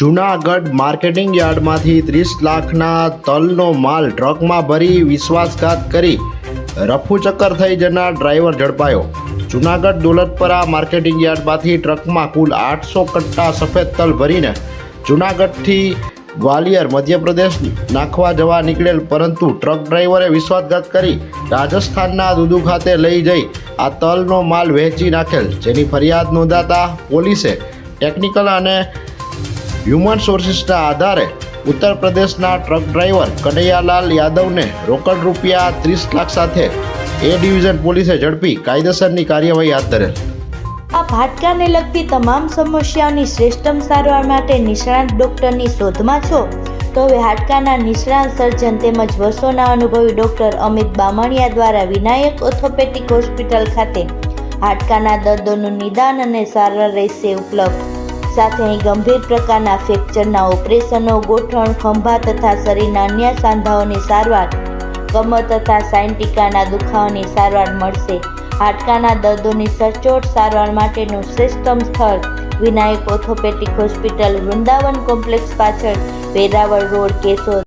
Junagadh marketing યાર્ડમાંથી ત્રીસ લાખના તલનો માલ ટ્રકમાં ભરી વિશ્વાસઘાત કરી રફુચક્કર થઈ જનાર ડ્રાઈવર ઝડપાયો. જુનાગઢ દોલતપરા માર્કેટિંગ યાર્ડમાંથી ટ્રકમાં કુલ આઠસો કટ્ટા સફેદ તલ ભરીને જુનાગઢથી ગ્વાલિયર મધ્યપ્રદેશ નાખવા જવા નીકળેલ, પરંતુ ટ્રક ડ્રાઈવરે વિશ્વાસઘાત કરી રાજસ્થાનના દુદુ ખાતે લઈ જઈ આ તલનો માલ વહેંચી નાખેલ, જેની ફરિયાદ નોંધાતા પોલીસે ટેકનિકલ અને હ્યુમન સોર્સિસના આધારે ઉત્તર પ્રદેશના ટ્રક ડ્રાઈવર કનૈયાલાલ યાદવને રોકડ રૂપિયા ત્રીસ લાખ સાથે એ ડિવિઝન પોલીસે ઝડપી કાયદેસરની કાર્યવાહી હાથ ધરેલ. આપ હાડકાને લગતી તમામ સમસ્યાઓની શ્રેષ્ઠમ સારવાર માટે નિષ્ણાત ડૉક્ટરની શોધમાં છો? તો હવે હાડકાના નિષ્ણાત સર્જન તેમજ વર્ષોના અનુભવી ડૉક્ટર અમિત બામણિયા દ્વારા વિનાયક ઓર્થોપેટિક હોસ્પિટલ ખાતે હાડકાના દર્દોનું નિદાન અને સારવાર રહેશે ઉપલબ્ધ. સાથે અહીં ગંભીર પ્રકારના ફ્રેક્ચરના ઓપરેશનો, ગોઠણ, ખંભા તથા શરીરના અન્ય સાંધાઓની સારવાર, કમર તથા સાયન્ટિકાના દુખાવાની સારવાર મળશે. હાડકાના દર્દોની સચોટ સારવાર માટેનું શ્રેષ્ઠમ સ્થળ Vinayak orthopaedic hospital Vrindavan complex પાછળ વેરાવળ રોડ, કેશોદ.